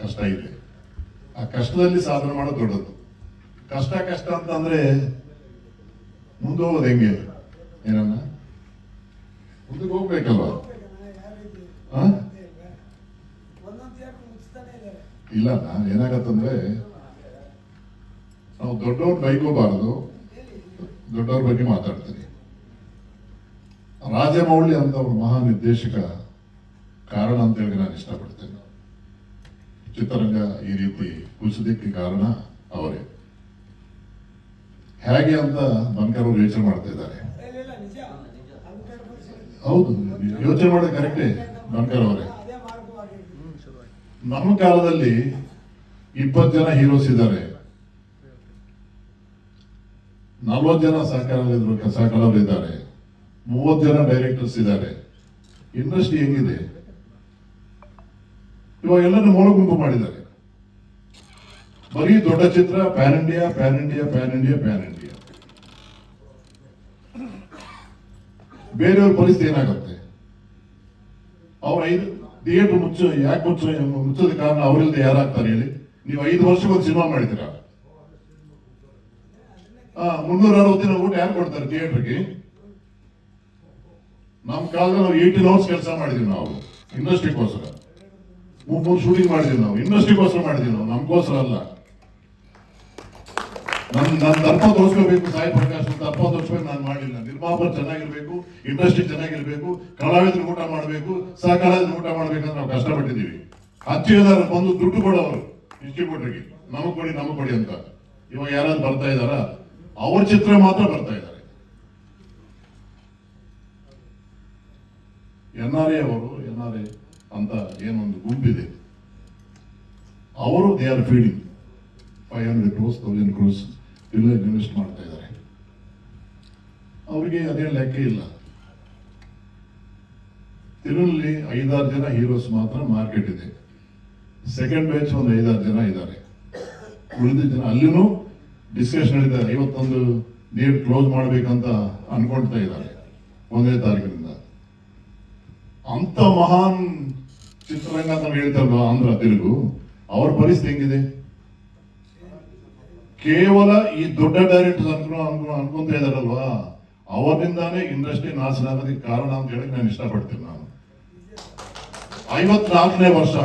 ಕಷ್ಟ ಇದೆ. ಆ ಕಷ್ಟದಲ್ಲಿ ಸಾಧನೆ ಮಾಡೋದು ದೊಡ್ಡದು. ಕಷ್ಟ ಕಷ್ಟ ಅಂತಂದ್ರೆ ಮುಂದೆ ಹೋಗೋದು ಹೆಂಗೆ? ಏನನ್ನ ಮುಂದಕ್ಕೆ ಹೋಗ್ಬೇಕಲ್ವಾ? ಇಲ್ಲ ಏನಾಗತ್ತಂದ್ರೆ ನಾವು ದೊಡ್ಡವ್ರ ಬೈಕೋಬಾರದು. ದೊಡ್ಡವ್ರ ಬಗ್ಗೆ ಮಾತಾಡ್ತೀನಿ. ರಾಜಮೌಳಿ ಅಂತ ಅವ್ರ ಮಹಾ ನಿರ್ದೇಶಕ ಕಾರಣ ಅಂತ ಹೇಳಿ ನಾನು ಇಷ್ಟಪಡ್ತೇನೆ. ಚಿತ್ರರಂಗ ಈ ರೀತಿ ಕುಸಿದಕ್ಕೆ ಕಾರಣ ಅವರೇ. ಹೇಗೆ ಅಂತ ಬಂಕರ್ ಅವರು ಯೋಚನೆ ಮಾಡ್ತಾ ಇದ್ದಾರೆ. ಹೌದು, ಯೋಚನೆ ಮಾಡೋದು ಕರೆಕ್ಟೇ ಬಂಕರ್ ಅವರೇ. ನಮ್ಮ ಕಾಲದಲ್ಲಿ ಇಪ್ಪತ್ತು ಜನ ಹೀರೋಸ್ ಇದ್ದಾರೆ. ನಲ್ವತ್ತು ಜನ ಸಹಕಾರ ಸಹಕಾರರು ಇದ್ದಾರೆ ಮೂವತ್ತು ಜನ ಡೈರೆಕ್ಟರ್ಸ್ ಇದ್ದಾರೆ. ಇಂಡಸ್ಟ್ರಿ ಹೆಂಗಿದೆ? ಇವಾಗ ಎಲ್ಲರೂ ಮೂಲ ಗುಂಪು ಮಾಡಿದ್ದಾರೆ. ಬರೀ ದೊಡ್ಡ ಚಿತ್ರ pan India pan India pan India pan India ಬೇರೆಯವ್ರ ಪರಿಸ್ಥಿತಿ ಏನಾಗುತ್ತೆ? ಅವ್ರ ಐದು ಥಿಯೇಟರ್ ಮುಚ್ಚ, ಯಾಕೆ ಮುಚ್ಚ ಮುಚ್ಚದ ಕಾರಣ ಅವರಿಲ್ಲದೆ ಯಾರಾಗ್ತಾರೆ ಹೇಳಿ. ನೀವು ಐದು ವರ್ಷಕ್ಕೊಂದು ಸಿನಿಮಾ ಮಾಡಿದ್ದೀರಾ? ಮುನ್ನೂರ ಅರವತ್ತು ದಿನ ಊಟ ಯಾರು ಕೊಡ್ತಾರೆ ಥಿಯೇಟರ್ಗೆ ನಮ್ಮ ಕಾಲದಲ್ಲಿ ಏಯ್ಟೀನ್ ಅವರ್ಸ್ ಕೆಲಸ ಮಾಡಿದೀವಿ ನಾವು ಇಂಡಸ್ಟ್ರಿಗೋಸ್ಕರ ಮೂರ್ ಶೂಟಿಂಗ್ ಮಾಡಿದೀವಿ ನಾವು. ಇಂಡಸ್ಟ್ರಿಗೋಸ್ಕರ ಮಾಡಿದೀವಿ ನಾವು. ನಮಗೋಸ್ಕರ ಅಲ್ಲ. ನನ್ ನನ್ನ ದರ್ಪ ತೋರಿಸ್ಕೋಬೇಕು ಸಾಯಿ ಪ್ರಕಾಶ್ ದರ್ಪ ತೋರಿಸ್ಬೇಕು ನಾನು ಮಾಡಿಲ್ಲ. ನಿರ್ಮಾಪಕರು ಚೆನ್ನಾಗಿರ್ಬೇಕು, ಇಂಡಸ್ಟ್ರಿ ಚೆನ್ನಾಗಿರ್ಬೇಕು, ಕಲಾವಿದ್ರು ಊಟ ಮಾಡಬೇಕು ಸಹ ಕಲಾವಿದ್ರು ಊಟ ಮಾಡ್ಬೇಕಂತ ನಾವು ಕಷ್ಟಪಟ್ಟಿದ್ದೀವಿ. ಹಚ್ಚಿದಾರ ಬಂದು ದುಡ್ಡು ಕೊಡೋರು ಡಿಸ್ಟ್ರಿಬ್ಯೂಟರ್ಗೆ ನಮಗೆ ಕೊಡಿ ನಮಗೆ ಕೊಡಿ ಅಂತ. ಇವಾಗ ಯಾರಾದ್ರು ಬರ್ತಾ ಇದಾರ ಅವ್ರ ಚಿತ್ರ ಮಾತ್ರ ಬರ್ತಾ ಇದ್ದಾರೆ. ಎನ್ ಆರ್ ಎ ಅವರು, ಎನ್ ಆರ್ ಎ ಅಂತ ಏನೊಂದು ಗುಂಪಿದೆ. ಅವರು they are feeding five hundred crores thousand crores ಇಲ್ಲ ಇನ್ವೆಸ್ಟ್ ಮಾಡ್ತಾ ಇದ್ದಾರೆ. ಅವರಿಗೆ ಅದೇ ಲೆಕ್ಕ ಇಲ್ಲ. ತಿರುನಲ್ಲಿ ಐದಾರು ಜನ ಹೀರೋಸ್ ಮಾತ್ರ ಮಾರ್ಕೆಟ್ ಇದೆ. ಸೆಕೆಂಡ್ ಬ್ಯಾಚ್ ಒಂದು ಐದಾರು ಜನ ಇದ್ದಾರೆ. ಉಳಿದ ಜನ ಅಲ್ಲಿನೂ ಡಿಸ್ಕಷನ್ ಇದೆ. ಐವತ್ತೊಂದು ಡೇಟ್ ಕ್ಲೋಸ್ ಮಾಡಬೇಕಂತ ಅನ್ಕೊಳ್ತಾ ಇದ್ದಾರೆ. ಒಂದನೇ ತಾರೀಕಿನಿಂದ. ಅಂತ ಮಹಾನ್ ಚಿತ್ರರಂಗ ಅಂತ ನಾವು ಹೇಳ್ತಾರಲ್ವ ಆಂಧ್ರ ತೆಲುಗು, ಅವ್ರ ಪರಿಸ್ಥಿತಿ ಹೆಂಗಿದೆ? ಕೇವಲ ಈ ದೊಡ್ಡ ಡೈರೆಕ್ಟರ್ ಅನ್ಕೊಂಡು ಅನ್ಕೊಂಡು ಅನ್ಕೊಂತ ಇದಾರಲ್ವಾ? ಅವರಿಂದಾನೇ ಇಂಡಸ್ಟ್ರಿ ನಾಶನ ಆಗೋದಕ್ಕೆ ಕಾರಣ ಅಂತ ಹೇಳಕ್ ನಾನು ಇಷ್ಟಪಡ್ತೀನಿ ನಾನು. ಐವತ್ನಾಲ್ಕನೇ ವರ್ಷ.